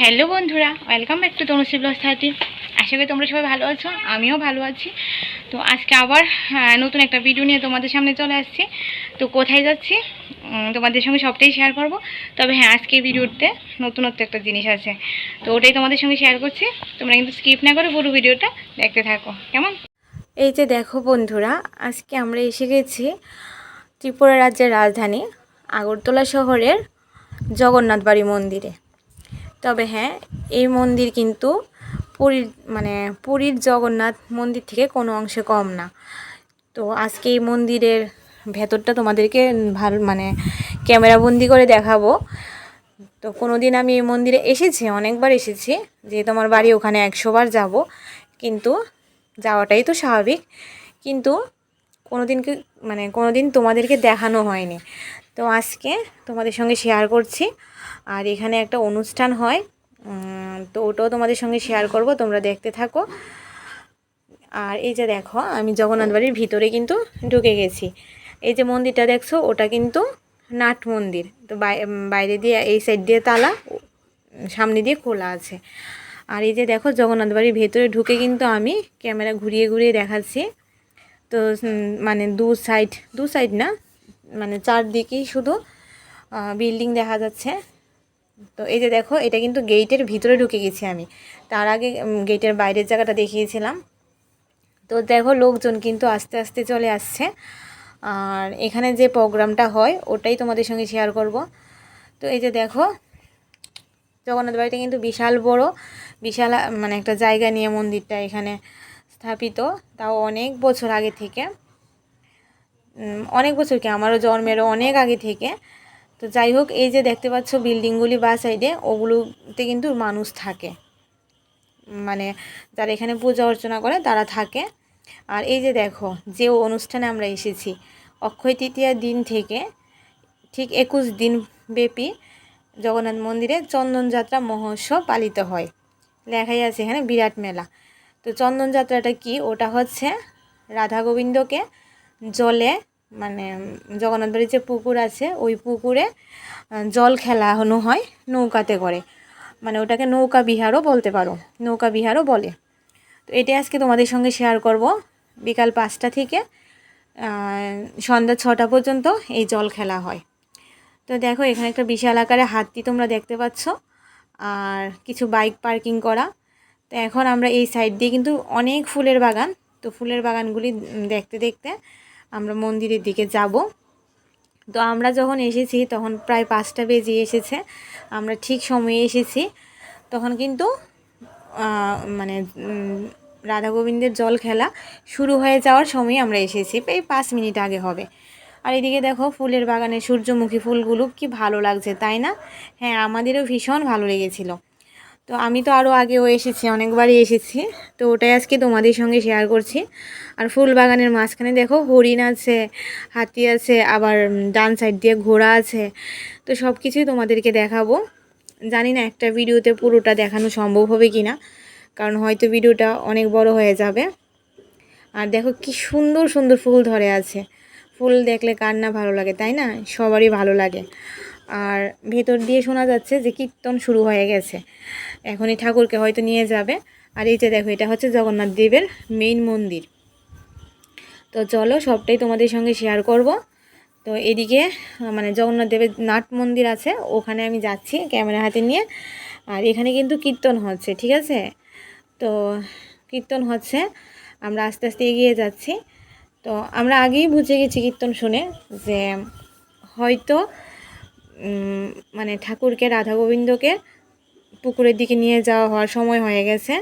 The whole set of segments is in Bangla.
হ্যালো বন্ধুরা welcome back to Tanushree blog thirty আশা করি তোমরা সবাই ভালো আছো, আমিও ভালো আছি। তো আজকে আবার নতুন একটা ভিডিও নিয়ে তোমাদের সামনে চলে আসছি। তো কোথায় যাচ্ছি? তোমাদের সঙ্গে সবটাই শেয়ার করব। তবে হ্যাঁ আজকে ভিডিওতে নতুনত্ব একটা জিনিস আছে। তো ওটাই তোমাদের সঙ্গে শেয়ার করছি। তোমরা কিন্তু স্কিপ না করে পুরো ভিডিওটা দেখতে থাকো। কেমন? এই যে দেখো বন্ধুরা, আজকে আমরা এসে গেছি ত্রিপুরা রাজ্যের রাজধানী আগরতলা শহরের জগন্নাথ বাড়ি মন্দিরে। তবে হ্যাঁ এই মন্দির কিন্তু পুরীর মানে পুরীর জগন্নাথ মন্দির থেকে কোনো অংশে কম না। তো আজকে এই মন্দিরের ভেতরটা তোমাদেরকে ভালো মানে ক্যামেরাবন্দি করে দেখাবো। তো কোনো দিন আমি এই মন্দিরে এসেছি, অনেকবার এসেছি, যেহেতু আমার বাড়ি ওখানে একশোবার যাব, কিন্তু যাওয়াটাই তো স্বাভাবিক। কিন্তু কোনো দিনকে মানে কোনো দিন তোমাদেরকে দেখানো হয়নি। তো আজকে তোমাদের সঙ্গে শেয়ার করছি। আর এখানে একটা অনুষ্ঠান হয় তো ওটাও তোমাদের সঙ্গে শেয়ার করব, তোমরা দেখতে থাকো। আর এই যে দেখো, আমি জগন্নাথ বাড়ির ভিতরে কিন্তু ঢুকে গেছি। এই যে মন্দিরটা দেখছ, ওটা কিন্তু নাট মন্দির। তো বাই- বাইরে দিয়ে, এই সাইড দিয়ে তালা, সামনে দিয়ে খোলা আছে। আর এই যে দেখো, জগন্নাথ বাড়ির ভেতরে ঢুকে কিন্তু আমি ক্যামেরা ঘুরিয়ে ঘুরিয়ে দেখাচ্ছি। তো মানে দু সাইড দু সাইড না মানে চারদিকেই শুধু বিল্ডিং দেখা যাচ্ছে। তো এই যে দেখো, এটা কিন্তু গেটের ভিতরে ঢুকে গেছি আমি। তার আগে গেটের বাইরের জায়গাটা দেখিয়েছিলাম। তো দেখো, লোকজন কিন্তু আস্তে আস্তে চলে আসছে। আর এখানে যে প্রোগ্রামটা হয়, ওটাই তোমাদের সঙ্গে শেয়ার করব। তো এই যে দেখো, জগন্নাথ বাড়িটা কিন্তু বিশাল বড়। বিশাল মানে একটা জায়গা নিয়ে মন্দিরটা এখানে স্থাপিত। তাও অনেক বছর আগে থেকে। অনেক বছর কি? আমারও জন্মেরও অনেক আগে থেকে। তো যাই হোক, এই যে দেখতে পাচ্ছ বিল্ডিংগুলি বা সাইডে ওগুলোতে কিন্তু মানুষ থাকে। মানে যারা এখানে পূজা অর্চনা করে, তারা থাকে। আর এই যে দেখো, যে অনুষ্ঠানে আমরা এসেছি, অক্ষয় তৃতীয়ার দিন থেকে ঠিক একুশ দিন ব্যাপী জগন্নাথ মন্দিরে চন্দনযাত্রা মহোৎসব পালিত হয়। লেখাই আছে এখানে বিরাট মেলা। তো চন্দনযাত্রাটা কি? ওটা হচ্ছে রাধা গোবিন্দকে জলে মানে জগন্নাথ বাড়ির যে পুকুর আছে, ওই পুকুরে জল খেলানো হয় নৌকাতে করে। মানে ওটাকে নৌকা বিহারও বলতে পারো, নৌকা বিহারও বলে। তো এটাই আজকে তোমাদের সঙ্গে শেয়ার করব। বিকাল পাঁচটা থেকে সন্ধ্যা ছটা পর্যন্ত এই জল খেলা হয়। তো দেখো, এখানে একটা বিশাল আকারে হাতি তোমরা দেখতে পাচ্ছ, আর কিছু বাইক পার্কিং করা। তো এখন আমরা এই সাইড দিয়ে কিন্তু অনেক ফুলের বাগান। তো ফুলের বাগানগুলি দেখতে দেখতে আমরা মন্দিরের দিকে যাব। তো আমরা যখন এসেছি, তখন প্রায় পাঁচটা বেজে এসেছে। আমরা ঠিক সময়ে এসেছি। তখন কিন্তু মানে রাধা গোবিন্দের জল খেলা শুরু হয়ে যাওয়ার সময় আমরা এসেছি। এই পাঁচ মিনিট আগে হবে। আর এদিকে দেখো, ফুলের বাগানে সূর্যমুখী ফুলগুলো কি ভালো লাগছে, তাই না? হ্যাঁ আমাদেরও ভীষণ ভালো লেগেছিল। তো আমি তো আরও আগেও এসেছি, অনেকবারই এসেছি। তো ওটাই আজকে তোমাদের সঙ্গে শেয়ার করছি। আর ফুল বাগানের মাঝখানে দেখো হরিণ আছে, হাতি আছে, আবার ডান সাইড দিয়ে ঘোড়া আছে। তো সব কিছুই তোমাদেরকে দেখাবো। জানি না একটা ভিডিওতে পুরোটা দেখানো সম্ভব হবে কি না কারণ হয়তো ভিডিওটা অনেক বড় হয়ে যাবে। আর দেখো কি সুন্দর সুন্দর ফুল ধরে আছে। ফুল দেখলে কার না ভালো লাগে, তাই না? সবারই ভালো লাগে। আর ভেতর দিয়ে শোনা যাচ্ছে যে কীর্তন শুরু হয়ে গেছে। এখনই ঠাকুরকে হয়তো নিয়ে যাবে। আর এই যে দেখো, এটা হচ্ছে জগন্নাথ দেবের মেইন মন্দির। তো চলো, সবটাই তোমাদের সঙ্গে শেয়ার করব। তো এদিকে মানে জগন্নাথ দেবের নাট মন্দির আছে, ওখানে আমি যাচ্ছি ক্যামেরা হাতে নিয়ে। আর এখানে কিন্তু কীর্তন হচ্ছে, ঠিক আছে? তো কীর্তন হচ্ছে, আমরা আস্তে আস্তে এগিয়ে যাচ্ছি। তো আমরা আগেই বুঝে গেছি কীর্তন শুনে যে হয়তো মানে ঠাকুরকে রাধা গোবিন্দকে পুকুরের দিকে নিয়ে যাওয়া হওয়ার সময় হয়ে গেছে।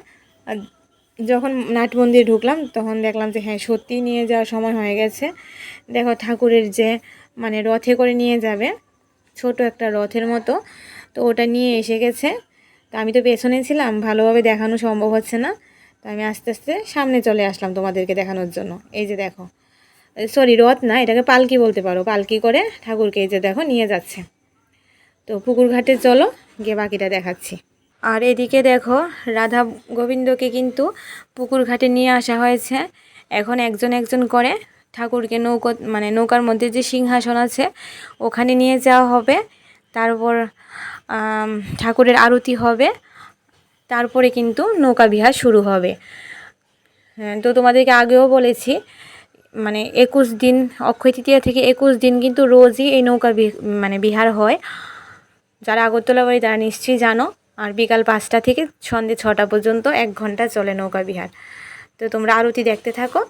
যখন নাট মন্দিরে ঢুকলাম, তখন দেখলাম যে হ্যাঁ সত্যিই নিয়ে যাওয়ার সময় হয়ে গেছে। দেখো, ঠাকুরের যে মানে রথে করে নিয়ে যাবে, ছোট একটা রথের মতো, তো ওটা নিয়ে এসে গেছে। তো আমি তো পেছনে ছিলাম, ভালোভাবে দেখানো সম্ভব হচ্ছে না। তো আমি আস্তে আস্তে সামনে চলে আসলাম তোমাদেরকে দেখানোর জন্য। এই যে দেখো সরি রথ না, এটাকে পালকি বলতে পারো। পালকি করে ঠাকুরকে এই যে দেখো, নিয়ে যাচ্ছে। তো পুকুর ঘাটে চলো, গিয়ে বাকিটা দেখাচ্ছি। আর এদিকে দেখো, রাধা গোবিন্দকে কিন্তু পুকুর ঘাটে নিয়ে আসা হয়েছে। এখন একজন একজন করে ঠাকুরকে নৌকো মানে নৌকার মধ্যে যে সিংহাসন আছে, ওখানে নিয়ে যাওয়া হবে। তারপর ঠাকুরের আরতি হবে। তারপরে কিন্তু নৌকা বিহার শুরু হবে। হ্যাঁ, তো তোমাদেরকে আগেও বলেছি মানে একুশ দিন, অক্ষয় তৃতীয়া থেকে একুশ দিন কিন্তু রোজই এই নৌকা মানে বিহার হয়। যারা আগরতলা বাড়ি, তারা নিশ্চয়ই জানো। আর বিকাল পাঁচটা থেকে সন্ধে ছটা পর্যন্ত এক ঘণ্টা চলে নৌকা বিহার। তো তোমরা আরতি দেখতে থাকো।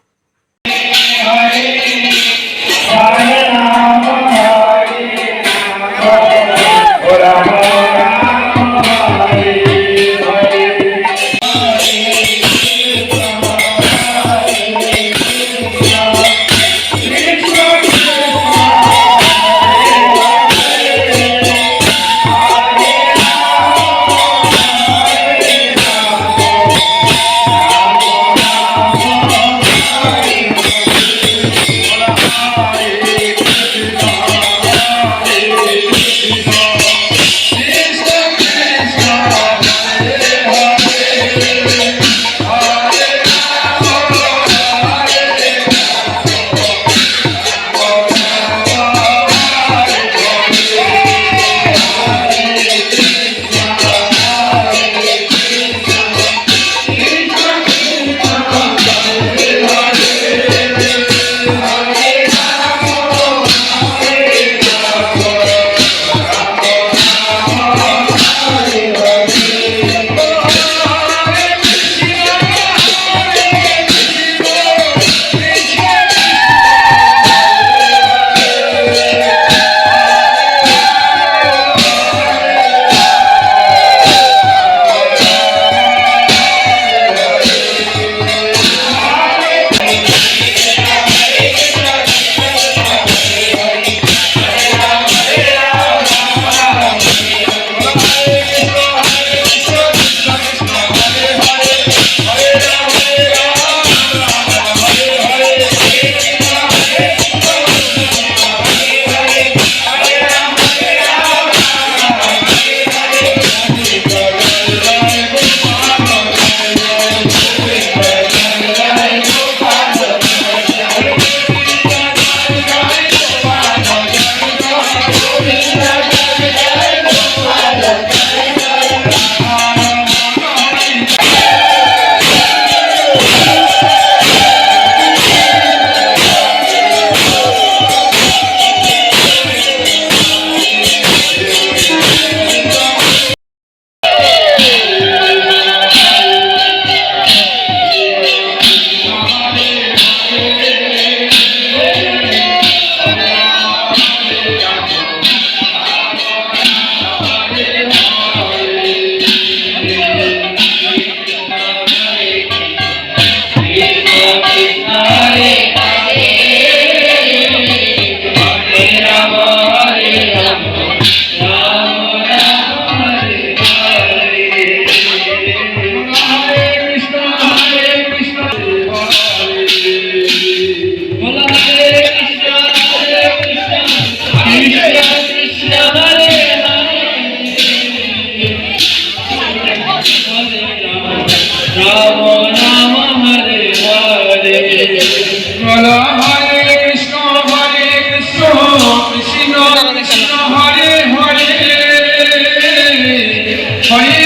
ছয়ের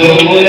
Yeah.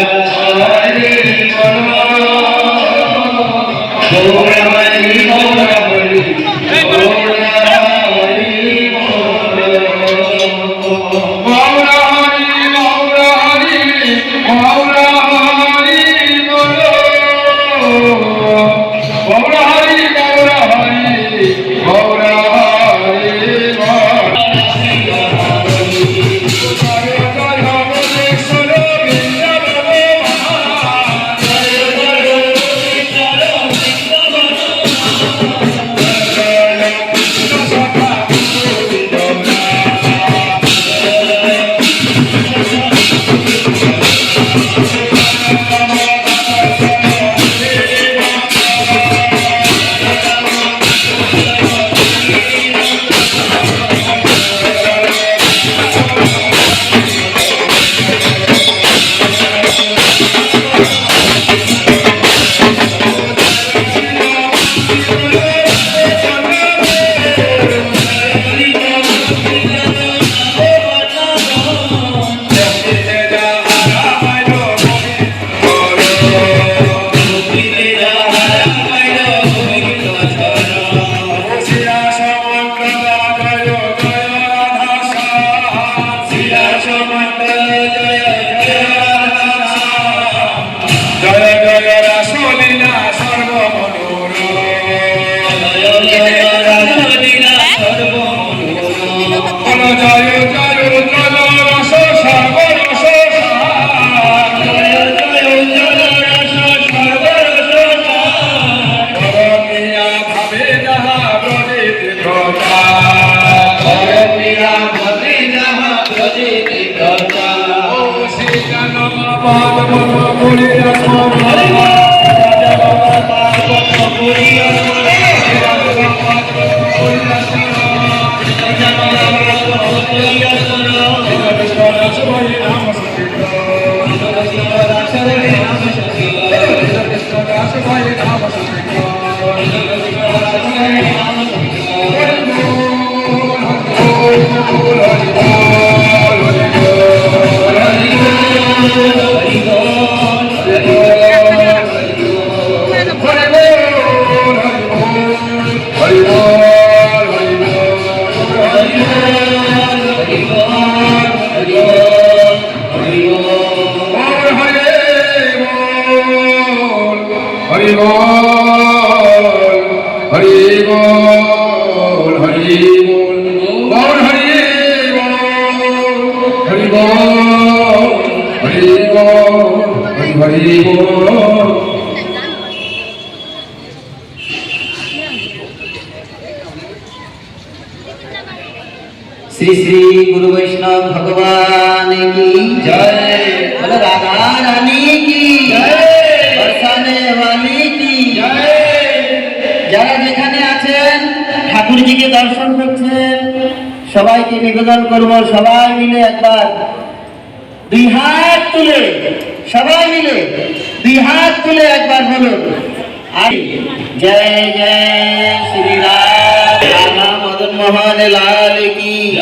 হরি যারা যেখানে আছেন ঠাকুরজিকে দর্শন করছেন, সবাইকে নিবেদন করব, সবাই মিলে একবার। দুই হাত তুলে, সবাই মিলে দুই হাত তুলে একবার বলুন। আর জয় জয় শ্রী রাম রাধা মদন মোহন লাল কি?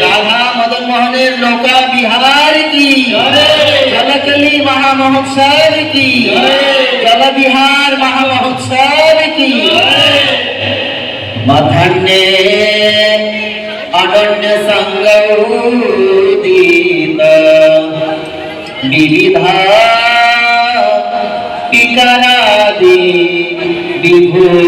রাধা মদন মোহনের নৌকা বিহার কি? জলকলি মহা মহোৎসব কি? জল বিহার মহা মহোৎসব কি? মধ্যাহ্নে অনন্য সংগীত বিবিধা পিকারাদি বিভূষা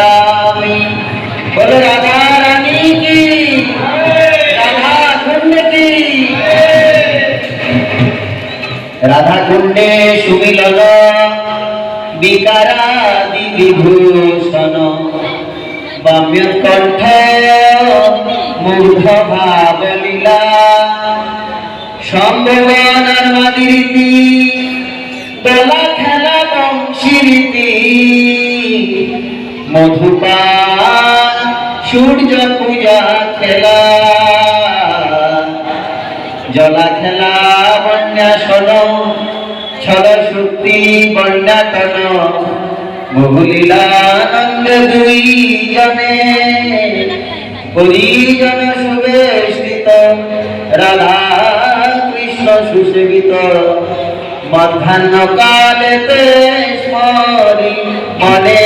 রাধা কুণ্ডে সুমিলন বিকারাদি বিভূষণ বাম্য কণ্ঠে মুগ্ধ ভাবলীলা সম্ভবনার মাদিরীতি দোলা খেলা বংশী রীতি। মধুপান সূর্য পূজা খেলা। খেলা বন্যা শোন ছল শক্তি বন্যা টন বহুলীলানন্দ দুই জনে পরিজন সুবেষ্টিত রাধা কৃষ্ণ সুসেবিত। মধ্যাহ্ন কালেতে মনে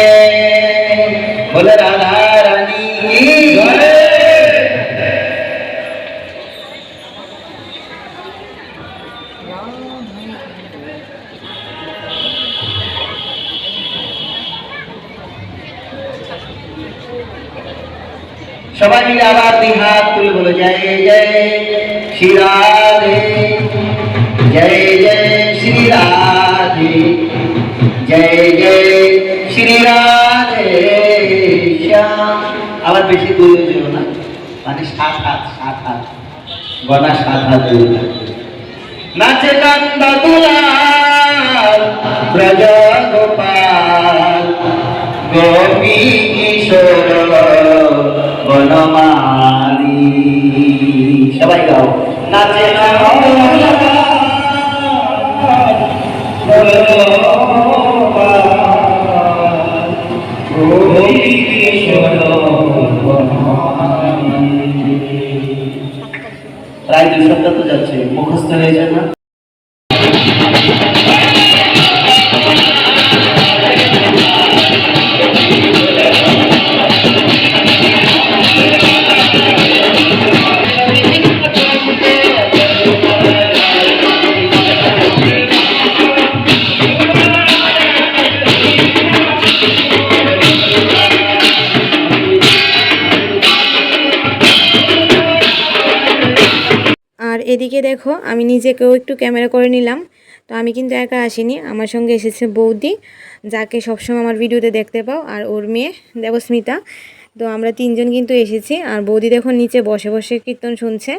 সবাই মিলে আবার দুই হাত তুলে বলো, জয় জয় শ্রী রাধে জয় জয় শ্রী রাধে জয় জয় শ্রী রাধে শ্যাম। আবার বেশি দূরে যেও না মানে সাত হাত সাত হাত, গলা সাত হাত দূরে থাকবে। নাচে কান্দ দুলাল ব্রজ গোপাল গোপী কিশোর। বনমালী সবাই গাও। নাচে প্রায় দুই সপ্তাহ তো যাচ্ছে। মুখস্থ হয়েছে না। দেখো, আমি নিজেকেও একটু ক্যামেরা করে নিলাম। তো আমি কিন্তু একা আসিনি, আমার সঙ্গে এসেছে বৌদি, যাকে সবসময় আমার ভিডিওতে দেখতে পাও, আর ওর মেয়ে দেবস্মিতা। তো আমরা তিনজন কিন্তু এসেছি, আর বৌদি দেখো নিচে বসে বসে কীর্তন শুনছে।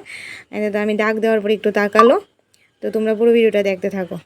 তো আমি ডাক দেওয়ার পর একটু তাকালো। তো তোমরা পুরো ভিডিওটা দেখতে থাকো।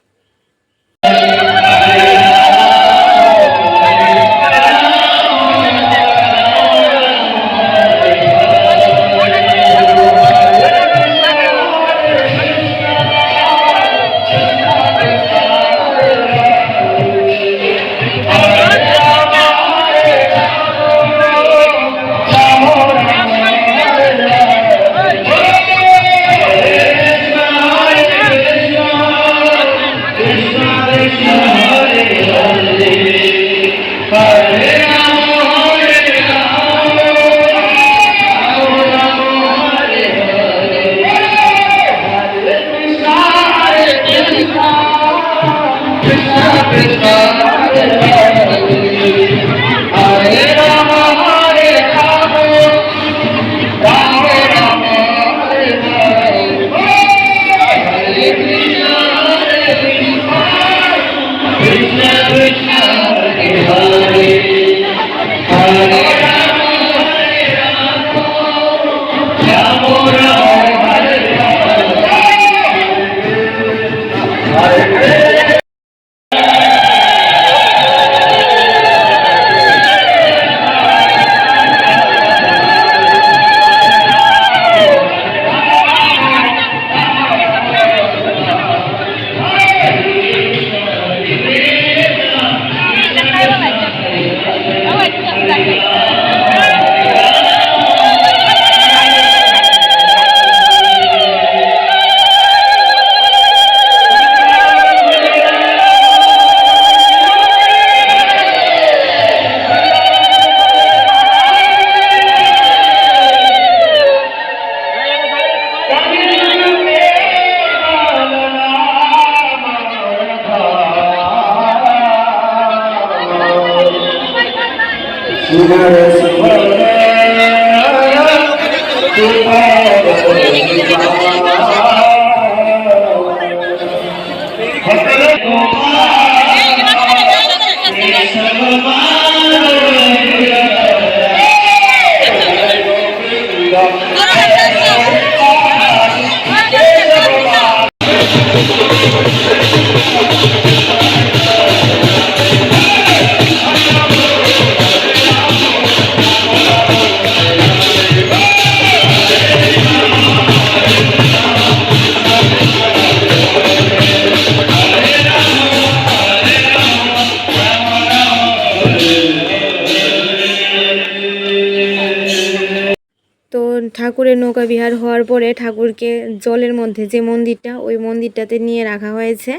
ঠাকুরের নৌকা বিহার হওয়ার পরে ঠাকুরকে জলের মধ্যে যে মন্দিরটা, ওই মন্দিরটাতে নিয়ে রাখা হয়েছে।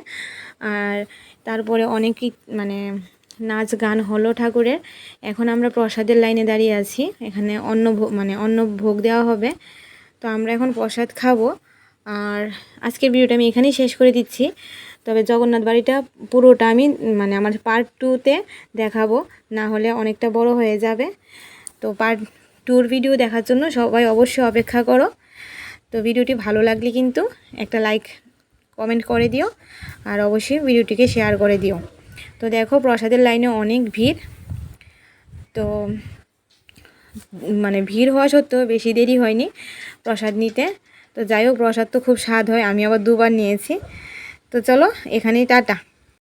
আর তারপরে অনেকই মানে নাচ গান হলো ঠাকুরের। এখন আমরা প্রসাদের লাইনে দাঁড়িয়ে আছি। এখানে অন্ন মানে অন্ন ভোগ দেওয়া হবে। তো আমরা এখন প্রসাদ খাব। আর আজকের ভিডিওটা আমি এখানেই শেষ করে দিচ্ছি। তবে জগন্নাথ বাড়িটা পুরোটা আমি মানে আমার পার্ট টুতে দেখাবো। না হলে অনেকটা বড় হয়ে যাবে। তো পার্ট ট্যুর ভিডিও দেখার জন্য সবাই অবশ্যই অপেক্ষা করো। তো ভিডিওটি ভালো লাগলে কিন্তু একটা লাইক কমেন্ট করে দিও আর অবশ্যই ভিডিওটিকে শেয়ার করে দিও। তো দেখো প্রসাদের লাইনে অনেক ভিড়। তো মানে ভিড় হওয়া সত্ত্বেও বেশি দেরি হয়নি প্রসাদ নিতে। তো যাই হোক, প্রসাদ তো খুব স্বাদ হয়, আমি আবার দুবার নিয়েছি। তো চলো, এখানেই টাটা।